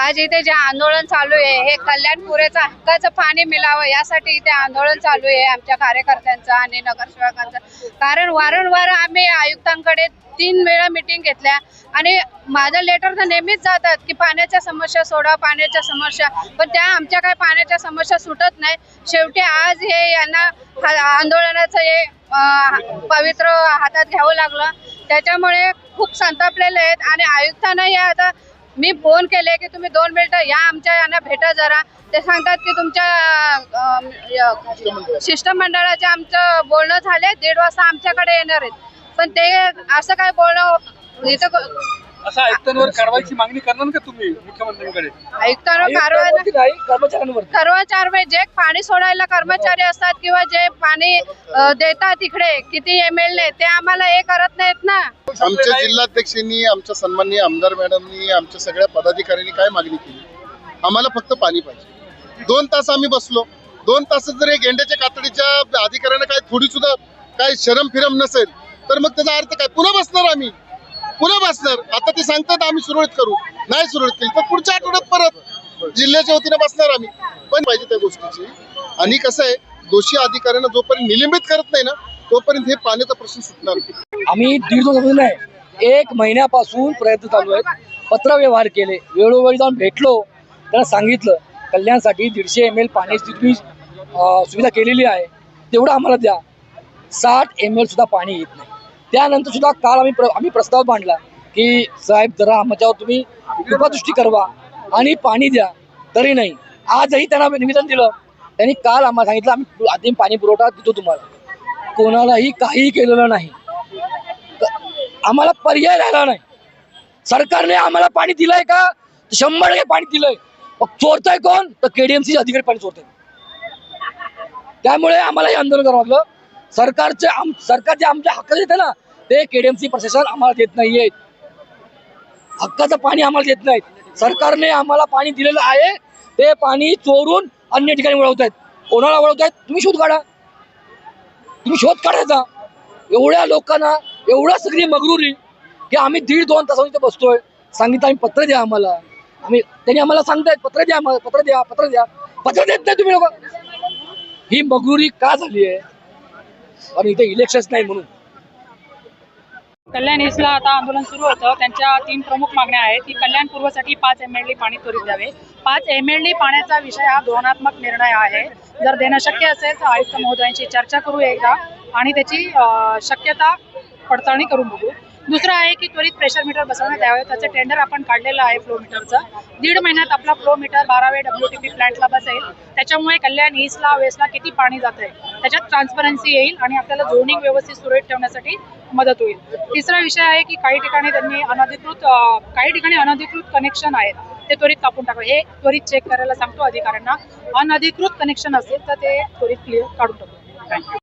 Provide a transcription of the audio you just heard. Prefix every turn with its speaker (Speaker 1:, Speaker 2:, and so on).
Speaker 1: आज इथे जे आंदोलन चालू आहे हे कल्याणपुरेचं हक्काचं पाणी मिळावं यासाठी इथे आंदोलन चालू आहे आमच्या कार्यकर्त्यांचं आणि नगरसेवकांचं. कारण वारंवार आम्ही आयुक्तांकडे तीन वेळा मिटिंग घेतल्या आणि माझं लेटर तर नेहमीच जातात की पाण्याच्या समस्या सोडा पाण्याच्या समस्या. पण त्या आमच्या काय पाण्याच्या समस्या सुटत नाही. शेवटी आज हे यांना हा- आंदोलनाचं हे पवित्र हातात घ्यावं लागलं. त्याच्यामुळे खूप संतापलेले आहेत आणि आयुक्तांनाही आता मी फोन केले की तुम्ही दोन मिनिटं या आमच्या यांना भेटा जरा. ते सांगतात की तुमच्या शिष्टमंडळाचे आमचं बोलणं झाले दीड वाजता आमच्याकडे येणार आहेत. पण ते असं काय बोलणं इथं
Speaker 2: असं आयुक्तांवर कारवाईची मागणी करणार का तुम्ही मुख्यमंत्र्यांकडे?
Speaker 1: आयुक्तांवर कारवाई
Speaker 3: कर्मचाऱ्यांवर
Speaker 1: कर्मचारी जे पाणी सोडायला कर्मचारी असतात किंवा जे पाणी देतात इकडे. किती एम एल ए ते आम्हाला हे करत नाहीत ना.
Speaker 4: आमच्या जिल्हाध्यक्षांनी आमच्या सन्माननीय आमदार मॅडमनी आमच्या सगळ्या पदाधिकाऱ्यांनी काय मागणी केली? आम्हाला फक्त पाणी पाहिजे. दोन तास आम्ही बसलो. दोन तास जर हे गेंड्याच्या कातडीच्या अधिकाऱ्यांना काय थोडी सुद्धा काय शरम फिरम नसेल तर मग त्याचा अर्थ काय? पुन्हा बसणार आम्ही. पुन्हा बसणार. आता ते सांगतात आम्ही सुरळीत करू. नाही सुरळीत केली तर पुढच्या आठवड्यात परत जिल्ह्याच्या वतीने बसणार आम्ही. पण पाहिजे त्या गोष्टीची. आणि कसं आहे दोषी अधिकाऱ्यांना जोपर्यंत निलंबित करत नाही ना तोपर्यंत हे पाण्याचा प्रश्न सुटणार नाही.
Speaker 3: आम्ही दीड दोन नाही एक महिन्यापासून प्रयत्न चालू आहेत. पत्रव्यवहार केले. वेळोवेळी जाऊन भेटलो. त्याला सांगितलं कल्याणसाठी दीडशे एम एल पाण्याची तुम्ही सुविधा केलेली आहे. तेवढं आम्हाला द्या. साठ एम एल सुद्धा पाणी येत नाही. त्यानंतर सुद्धा काल आम्ही प्र आम्ही प्रस्ताव मांडला की साहेब जरा आमच्यावर तुम्ही कृपादृष्टी करवा आणि पाणी द्या. तरी नाही. आजही त्यांना निवेदन दिलं त्यांनी काल आम्हाला सांगितलं आम्ही आधी पाणी पुरवठा देतो तुम्हाला. कोणालाही काही केलेलं नाही. आम्हाला पर्याय राहिला नाही. सरकारने आम्हाला पाणी दिलंय का? शंभर टक्के पाणी दिलंय. मग चोरताय कोण? तर केडीएमसी अधिकारी पाणी चोरताय त्यामुळे आम्हाला हे आंदोलन करावं लागलं. सरकारचे आम सरकार जे आमच्या हक्क देते ना ते केडीएमसी प्रशासन आम्हाला देत नाहीये. हक्काचं पाणी आम्हाला देत नाहीत. सरकारने आम्हाला पाणी दिलेलं आहे. ते पाणी चोरून अन्य ठिकाणी वळवत आहेत कोणाला वळवत आहेत तुम्ही शोध काढा. तुम्ही शोध काढायचा एवढ्या लोकांना एवढ्या सगळी मगरुरी की आम्ही दीड दोन तासांनी इथे बसतोय. सांगितलं आम्ही पत्र द्या आम्हाला. आम्ही त्यांनी आम्हाला सांगतायत पत्र द्या आम्हाला पत्र द्या पत्र द्या. पत्र देत नाही तुम्ही लोक. ही मगरुरी का झाली आहे कारण इथे इलेक्शन्स नाही म्हणून.
Speaker 5: कल्याण ईस्टला आता आंदोलन सुरू होतं. त्यांच्या तीन प्रमुख मागण्या आहेत. की कल्याण पूर्वसाठी पाच एम एल डी पाणी त्वरित द्यावे. पाच एम एल डी पाण्याचा विषय हा धोरणात्मक निर्णय आहे. जर देणं शक्य असेल तर आयुक्त महोदयांशी चर्चा करू एकदा आणि त्याची शक्यता पडताळणी करून बघू. दुसरं आहे की त्वरित प्रेशर मीटर बसवण्यात यावे. त्याचं टेंडर आपण काढलेलं आहे फ्लो मीटरचं दीड महिन्यात आपला फ्लो मीटर बारावे डब्ल्यू टी पी प्लॅन्टला बसेल. त्याच्यामुळे कल्याण ईस्टला वेस्टला किती पाणी जात आहे त्याच्यात ट्रान्सपरन्सी येईल आणि आपल्याला झोनिंग व्यवस्थित सुरळीत ठेवण्यासाठी मदत होईल. तिसरा विषय आहे की काही ठिकाणी त्यांनी अनधिकृत काही ठिकाणी अनधिकृत कनेक्शन आहेत. ते त्वरित कापून टाकावे हे त्वरित चेक करायला सांगतो अधिकाऱ्यांना. अनधिकृत कनेक्शन असेल तर ते त्वरित क्लिअर काढून टाकू. थँक्यू